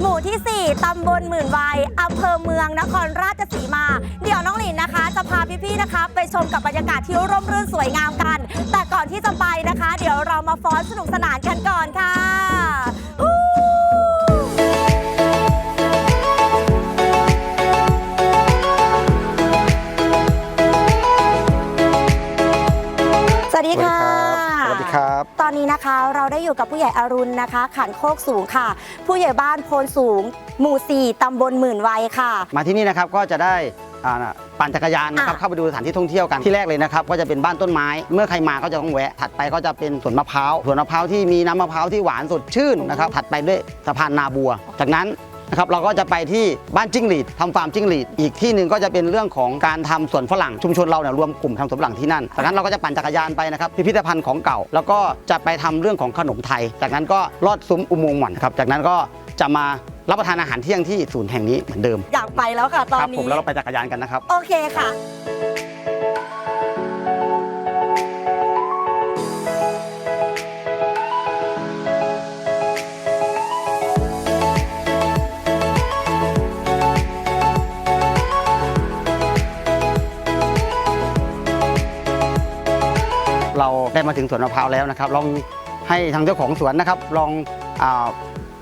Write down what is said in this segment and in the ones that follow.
หมู่ที่ 4 ตำบลหมื่นวัยอำเภอเมืองนครราชสีมา เดี๋ยวน้องหลินนะคะ จะพาพี่ๆนะคะ ไปชมกับบรรยากาศที่ร่มรื่นสวยงามกัน แต่ก่อนที่จะไปนะคะ เดี๋ยวเรามาฟ้อนสนุกสนานกันก่อนค่ะอู้สวัสดีค่ะสวัสดีครับ ตอนนี้นะคะ เราได้อยู่กับผู้ใหญ่อรุณนะคะ ขันโคกสูงค่ะ ผู้ใหญ่บ้านโพนสูง หมู่ 4 ตำบลหมื่นวัยค่ะ มาที่นี่นะครับก็จะได้อ่าปั่นจักรยานนะครับอะ เข้าไปดูสถานที่ท่องเที่ยวกันที่แรกเลยนะครับก็จะเป็นบ้านต้นไม้ เมื่อใครมาก็จะต้องแวะ ถัดไปก็จะเป็นสวนมะพร้าวสวนมะพร้าวที่มีน้ำมะพร้าวที่หวานสดชื่นนะครับถัดไปด้วยสะพานนาบัว จากนั้น นะครับเราก็จะไปที่บ้านจิ้งหรีดทำฟาร์มจิ้งหรีด อีกที่หนึ่งก็จะเป็นเรื่องของการทำสวนฝรั่งชุมชนเราเนี่ยรวมกลุ่มทำสวนฝรั่งที่นั่นจากนั้นเราก็จะปั่นจักรยานไปนะครับพิพิธภัณฑ์ของเก่า แล้วก็จะไปทำเรื่องของขนมไทย จากนั้นก็ลอดซุ้มอุโมงค์หม่อนครับจากนั้นก็จะมารับประทานอาหารเที่ยงที่ศูนย์แห่งนี้เหมือนเดิมอยากไปแล้วค่ะตอนครับผนี้มแล้วเราไปจักรยานกันนะครับ โอเคค่ะ เราได้มาถึงสวนมะพร้าวแล้วนะครับ ลองให้ทางเจ้าของสวนนะครับ ลองอ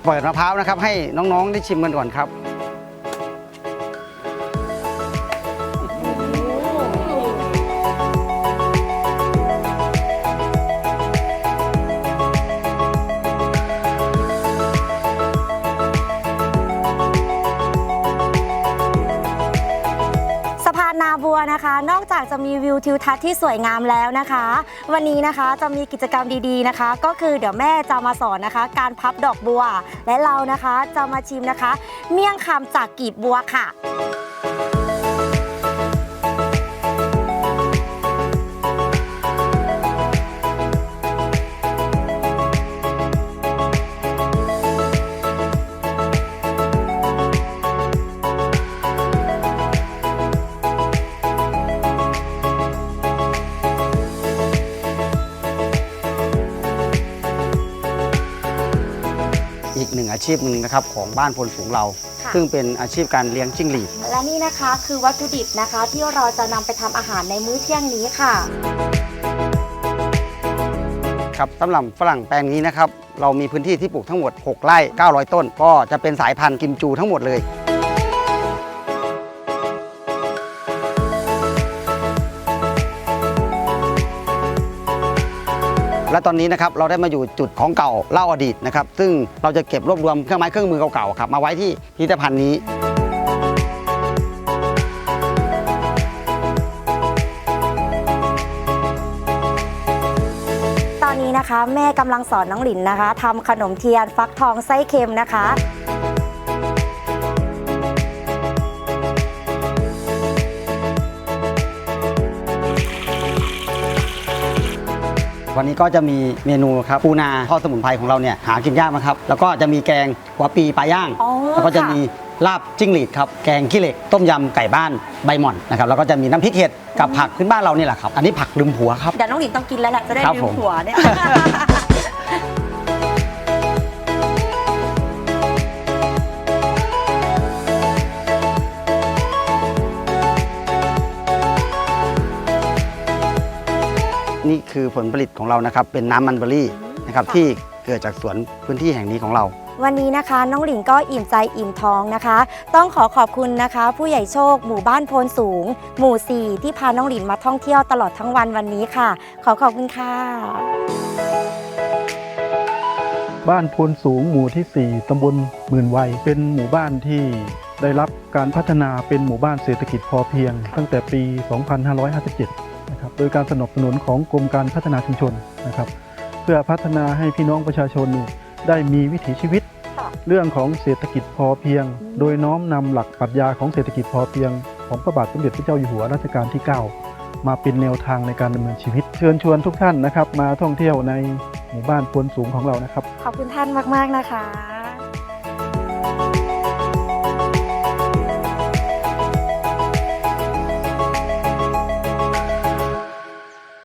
เปิดมะพร้าวนะครับ ให้น้องๆได้ชิมกันก่อนครับ วนะคะ นอกจากจะมีวิวทิวทัศน์ที่สวยงามแล้วนะคะ วันนี้นะคะจะมีกิจกรรมดีๆนะคะ ก็คือเดี๋ยวแม่จะมาสอนนะคะ การพับดอกบัว และเรานะคะจะมาชิมนะคะ เมี่ยงคำจากกีบบัวค่ะ หนึ่งอาชีพหนึ่งนะครับของบ้านพลสูงเรา ค่ะ ซึ่งเป็นอาชีพการเลี้ยงจิ้งหรีด และนี่นะคะคือวัตถุดิบนะคะที่เราจะนำไปทำอาหารในมื้อเที่ยงนี้ค่ะ ครับสำหรับฝรั่งแปลงนี้นะครับ เรามีพื้นที่ที่ปลูกทั้งหมด 6 ไร่ 900 ต้น ก็จะเป็นสายพันธุ์กิมจูทั้งหมดเลย และตอนนี้นะครับเราได้มาอยู่จุดของเก่าเล่าอดีตนะครับซึ่งเราจะเก็บรวบรวมเครื่องไม้เครื่องมือเก่าๆครับมาไว้ที่พิพิธภัณฑ์นี้ตอนนี้นะคะ แม่กำลังสอนน้องหลินนะคะทำขนมเทียนฟักทองไส้เค็มนะคะ วันนี้ก็จะมีเมนูครับปูนาทอดสมุนไพรของเราเนี่ยหากินยากนะครับ แล้วก็จะมีแกงหัวปีปลาย่าง อ๋อแล้วก็จะค่ะ มีลาบจิ้งหรีดครับ แกงขี้เหล็ก ต้มยำไก่บ้านใบหม่อนนะครับ แล้วก็จะมีน้ำพริกเห็ดกับผักพื้นบ้านเรานี่แหละครับ อันนี้ผักลืมผัวครับ เดี๋ยวน้องหลินต้องกินแล้วแหละจะได้ครับลืผมมหัวเนี่ย นี่คือผลผลิตของเรานะครับ เป็นน้ำมันเบอร์รี่นะครับที่เกิดจากสวนพื้นที่แห่งนี้ของเรา วันนี้นะคะ น้องหลินก็อิ่มใจอิ่มท้องนะคะ ต้องขอขอบคุณนะคะ ผู้ใหญ่โชค หมู่บ้านโพนสูง หมู่ 4 ที่พาน้องหลินมาท่องเที่ยวตลอดทั้งวันวันนี้ค่ะ ขอขอบคุณค่ะ บ้านโพนสูงหมู่ที่ 4 ตำบลหมื่นวัยเป็นหมู่บ้านที่ได้รับการพัฒนาเป็นหมู่บ้านเศรษฐกิจพอเพียง ตั้งแต่ปี 2557 นะครับโดยการสนับสนุนของกรมการพัฒนาชุมชนนะครับ เพื่อพัฒนาให้พี่น้องประชาชนนี่ได้มีวิถีชีวิตค่ะเรื่องของเศรษฐกิจพอเพียง โดยน้อมนำหลักปรัชญาของเศรษฐกิจพอเพียง ของพระบาทสมเด็จพระเจ้าอยู่หัวรัชกาลที่ 9 มาเป็นแนวทางในการดำเนินชีวิต เชิญชวนทุกท่านนะครับ มาท่องเที่ยวในหมู่บ้านโพนสูงของเรานะครับ ขอบคุณท่านมาก ๆ นะคะ